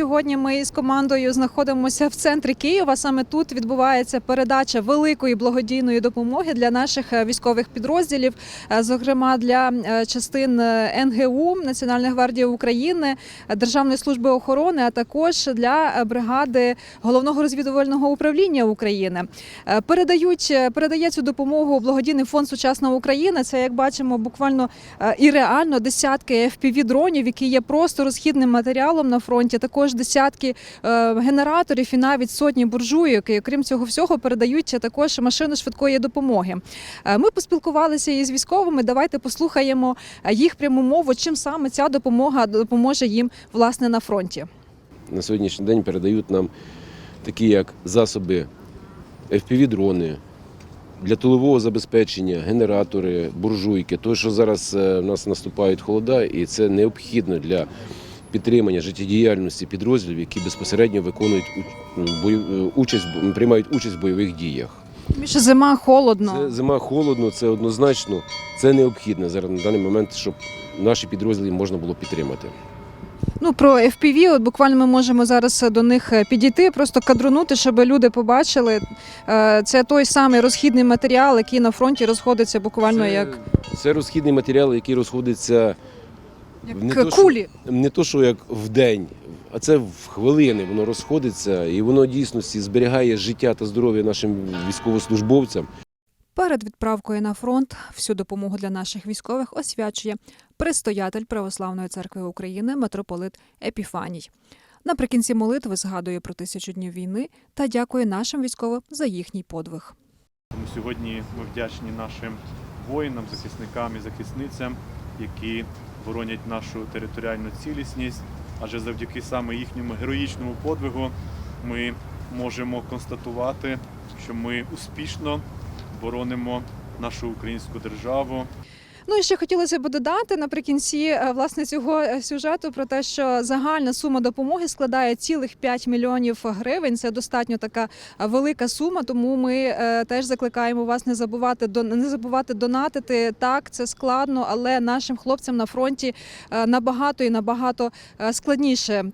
Сьогодні ми з командою знаходимося в центрі Києва. Саме тут відбувається передача великої благодійної допомоги для наших е, військових підрозділів, е, зокрема для е, частин НГУ Національної гвардії України, Державної служби охорони, а також для бригади головного розвідувального управління України. Передають передає цю допомогу благодійний фонд Сучасна Україна. Це як бачимо, буквально і реально десятки fpv дронів, які є просто розхідним матеріалом на фронті. Також десятки е, генераторів і навіть сотні буржуйок. І окрім цього всього передають також машину швидкої допомоги. Е, Ми поспілкувалися із військовими. Давайте послухаємо е, їх пряму мову, чим саме ця допомога допоможе їм власне на фронті. на сьогоднішній день передають нам такі як засоби FPV-дрони для тилового забезпечення, генератори, буржуйки. Тому що зараз в нас наступають холода, і це необхідно для підтримання життєдіяльності підрозділів, які безпосередньо виконують е, участь, приймають участь в бойових діях. Більше зима холодно. Це зима холодно, це однозначно, це необхідно зараз на даний момент, щоб наші підрозділи можна було підтримати. Ну про FPV, от буквально ми можемо зараз до них е, підійти, просто кадрунути, щоб люди побачили. Е, Це той самий розхідний матеріал, який на фронті розходиться буквально це, як, це розхідний матеріал, який розходиться як не то, що- кулі. не то, що як в день, а це в хвилини воно розходиться, і воно дійсності зберігає життя та здоров'я нашим військовослужбовцям. Перед відправкою на фронт всю допомогу для наших військових освячує предстоятель Православної церкви України митрополит Епіфаній. Наприкінці молитви згадує про тисячу днів війни та дякує нашим військовим за їхній подвиг. Сьогодні ми вдячні нашим воїнам, захисникам і захисницям, які боронять нашу територіальну цілісність. Адже завдяки саме їхньому героїчному подвигу ми можемо констатувати, що ми успішно боронимо нашу українську державу. Ну і ще хотілося б додати наприкінці е, власне цього е, сюжету про те, що загальна сума допомоги складає цілих 5 мільйонів гривень. Це достатньо така е, велика сума. Тому ми теж закликаємо вас не забувати не забувати донатити. Так, це складно, але нашим хлопцям на фронті набагато і набагато складніше